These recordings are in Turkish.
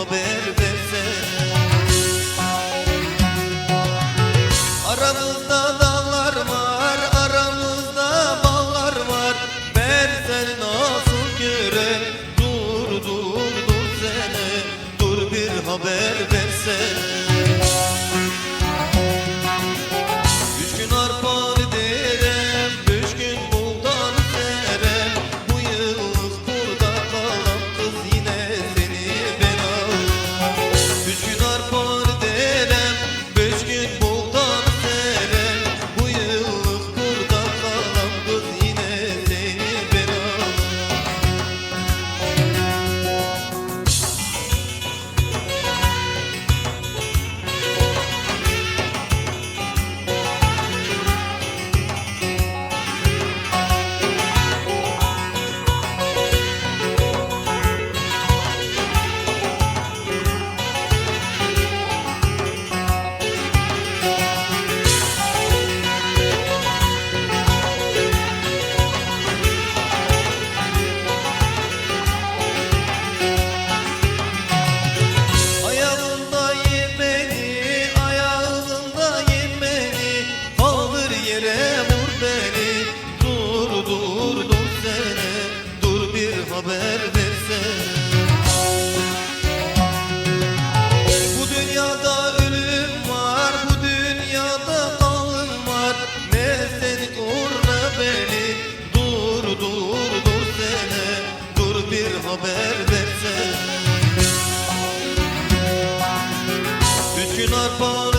haber versene Aramızda dağlar var, aramızda bağlar var. Ben seni nasıl görem, dur dur dur seni Dur bir haber versene Dur bir haber versene Bu dünyada ölüm var Bu dünyada kalım var. Ne seni korna beni Dur dur dur sene. Dur bir haber versene Üç gün arpalı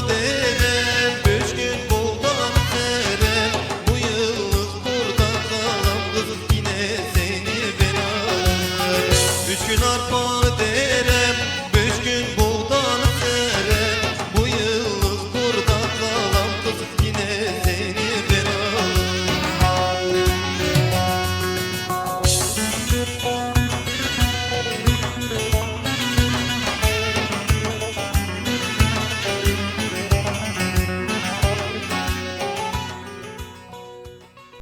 you're not born